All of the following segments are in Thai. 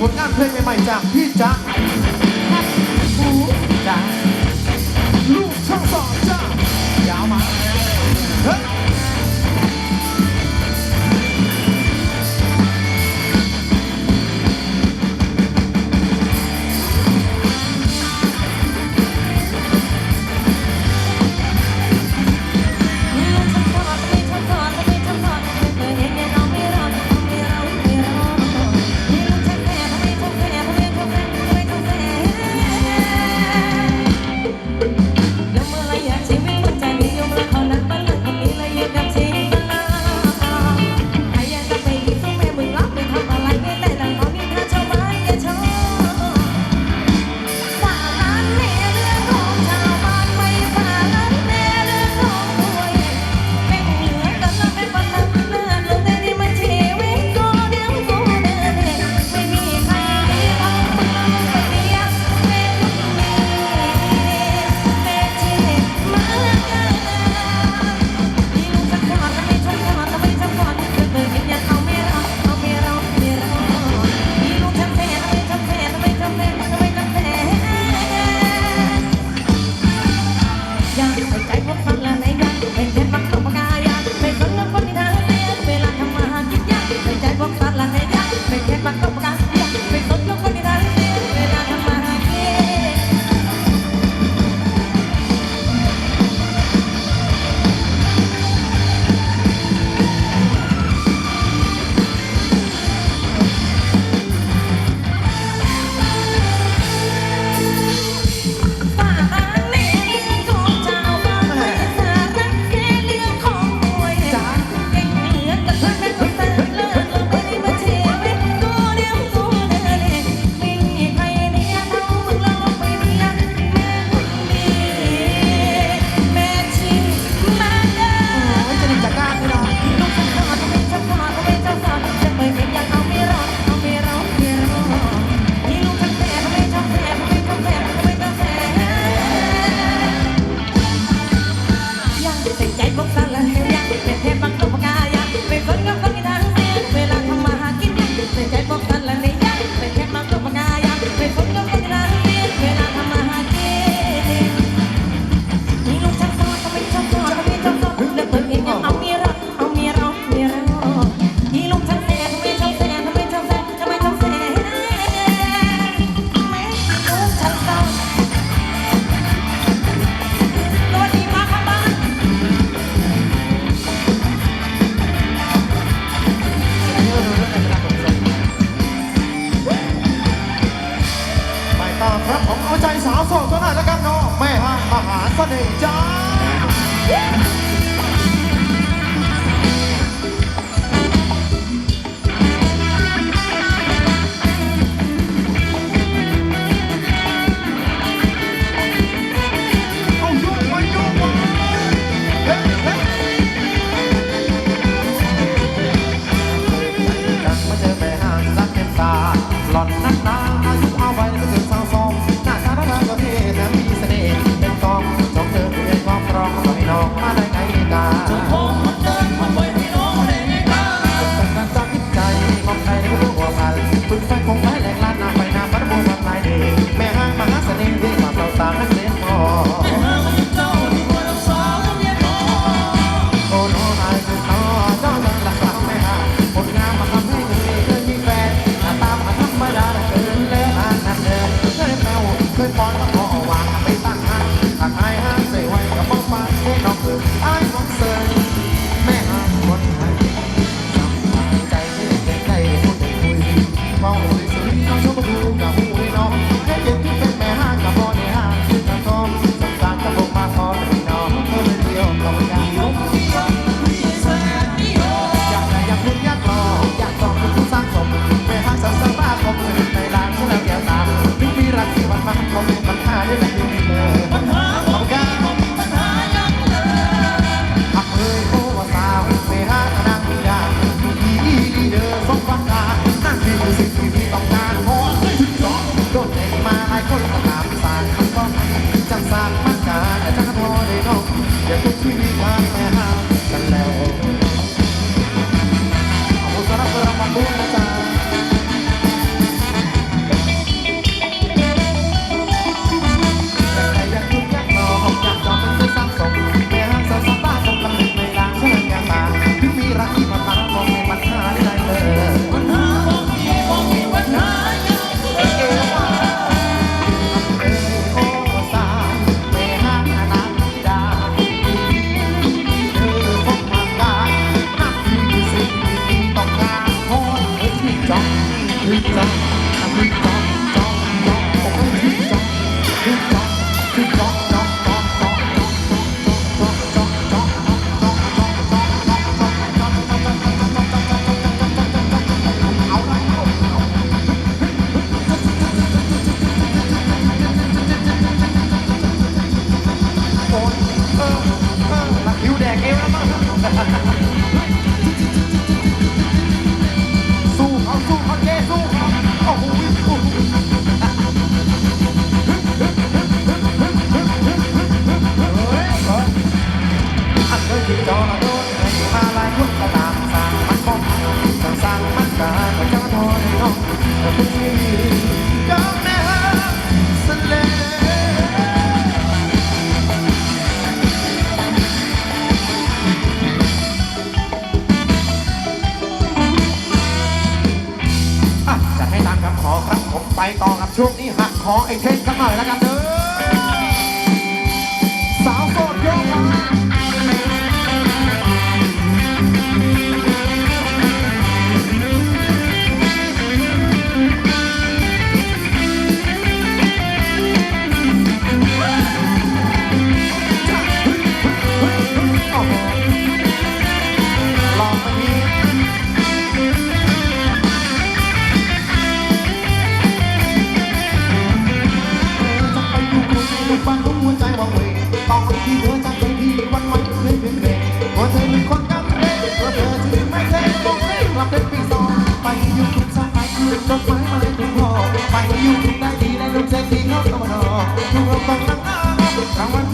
ผลงานเพลงใหม่ๆจากพี่จ๊ะ ใส่ใอยู่ทุสมัยคือต้ไม้ม้ทุกหอไปอยู่ทุกได้ดีได้ทุกใจรษฐีเขาต้องมานอนทุกคนต้องนั่งอ้าทางวัน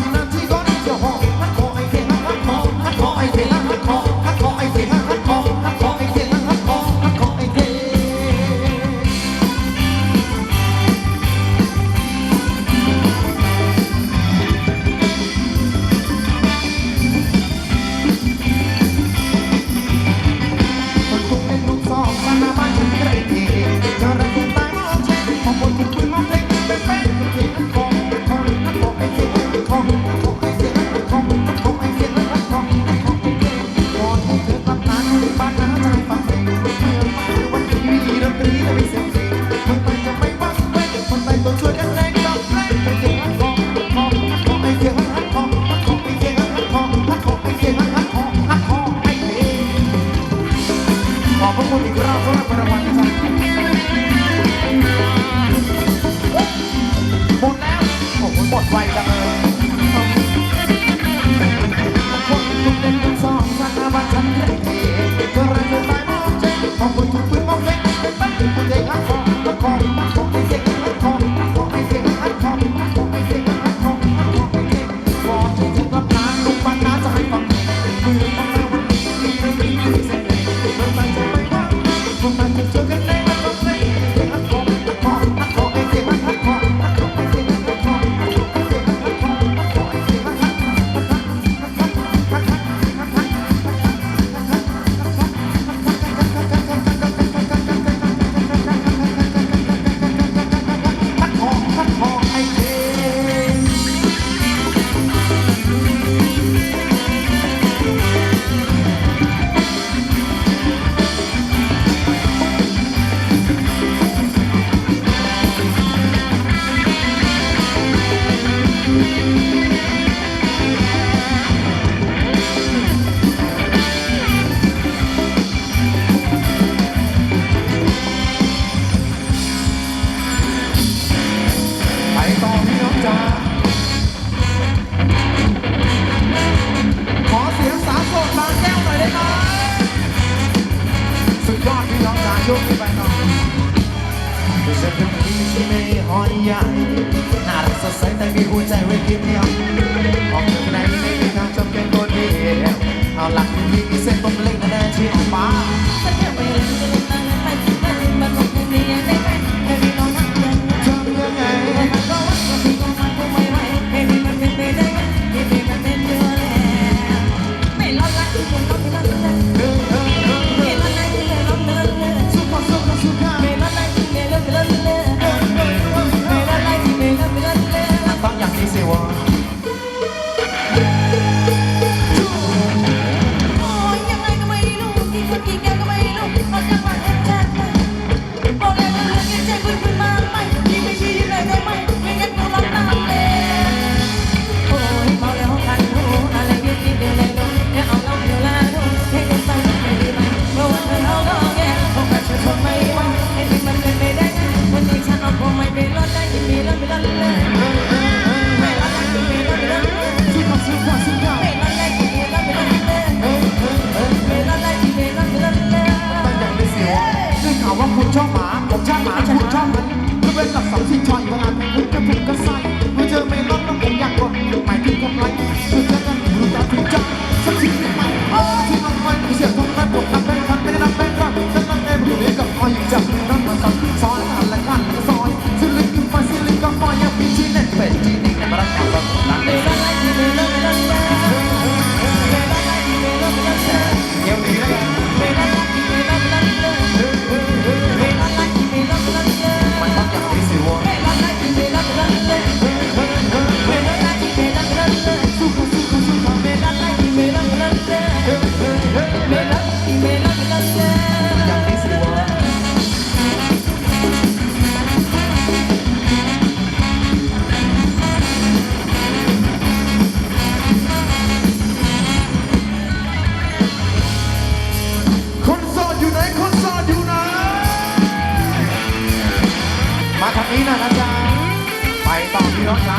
หมาผมชอบหมาคุณชอบมันเพื่อนกับสองสี่ชอนเท่านั้น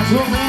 That's what